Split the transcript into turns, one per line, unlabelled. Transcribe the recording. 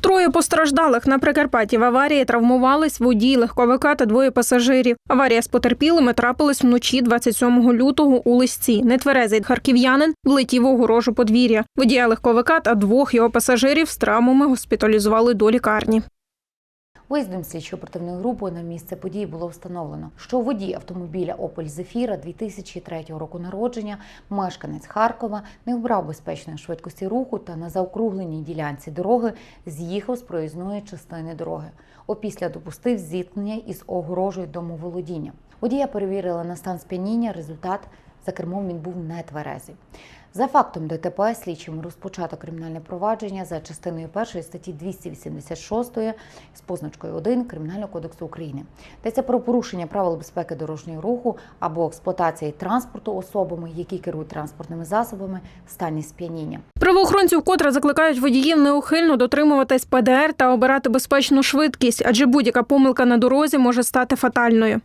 Троє постраждалих на Прикарпатті в аварії травмувались водій легковика та двоє пасажирів. Аварія з потерпілими трапилась вночі 27 лютого у Лисці. Нетверезий харків'янин влетів у огорожу подвір'я. Водія легковика та двох його пасажирів з травмами госпіталізували до лікарні.
Виїздом слідчо-оперативною групою на місце події було встановлено, що водій автомобіля Opel Zafira 2003 року народження, мешканець Харкова, не вбрав безпечної швидкості руху та на заокругленій ділянці дороги з'їхав з проїзної частини дороги. Опісля допустив зіткнення із огорожею домоволодіння. Водія перевірили на стан сп'яніння. Результат за кермом він був нетверезий. За фактом ДТП слідчим розпочато кримінальне провадження за частиною першої статті 286 з позначкою 1 Кримінального кодексу України. Йдеться про порушення правил безпеки дорожнього руху або експлуатації транспорту особами, які керують транспортними засобами в стані сп'яніння.
Правоохоронці вкотре закликають водіїв неухильно дотримуватись ПДР та обирати безпечну швидкість, адже будь-яка помилка на дорозі може стати фатальною.